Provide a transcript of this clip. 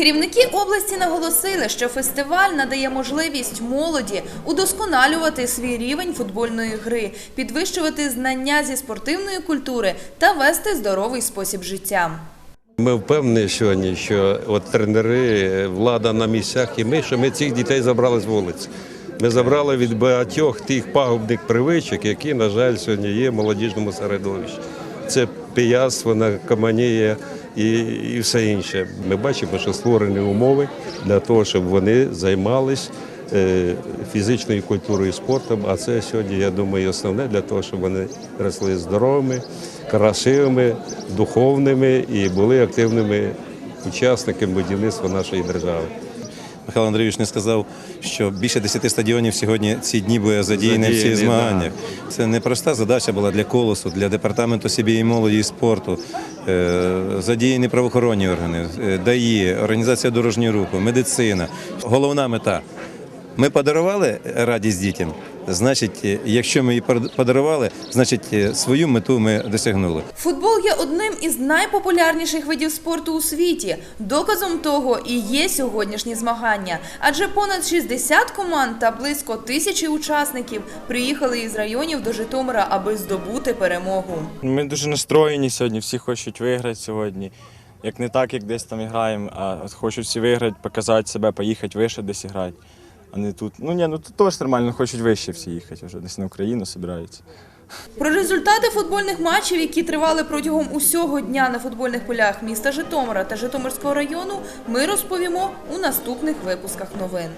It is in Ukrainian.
Керівники області наголосили, що фестиваль надає можливість молоді удосконалювати свій рівень футбольної гри, підвищувати знання зі спортивної культури та вести здоровий спосіб життя. Ми впевнені сьогодні, що от тренери, влада на місцях і ми, що ми цих дітей забрали з вулиць. Ми забрали від багатьох тих пагубних привичок, які, на жаль, сьогодні є в молодіжному середовищі. Це пияцтво, наркоманія і, і все інше. Ми бачимо, що створені умови для того, щоб вони займались е, фізичною культурою і спортом. А це сьогодні, я думаю, основне для того, щоб вони росли здоровими, красивими, духовними і були активними учасниками будівництва нашої держави. Михайло Андрійович не сказав, що більше 10 стадіонів сьогодні ці дні буде задіяні в цих змаганнях. Це непроста задача була для колосу, для департаменту сім'ї і молоді і спорту. Е, Задіяні правоохоронні органи, е, ДАІ, організація дорожнього руху, медицина. Головна мета. Ми подарували радість дітям. Значить, е, якщо ми її подарували, значить е, свою мету ми досягнули. Футбол є одним із найпопулярніших видів спорту у світі. Доказом того і є сьогоднішні змагання. Адже понад 60 команд та близько тисячі учасників приїхали із районів до Житомира, аби здобути перемогу. Ми дуже настроєні сьогодні, всі хочуть виграти сьогодні. Як не так, як десь там граємо, а хочуть всі виграти, показати себе, поїхати вище десь грати. А не тут. Ну ні, ну тут теж нормально, хочуть вище всі їхати вже, десь на Україну збираються. Про результати футбольних матчів, які тривали протягом усього дня на футбольних полях міста Житомира та Житомирського району, ми розповімо у наступних випусках новин.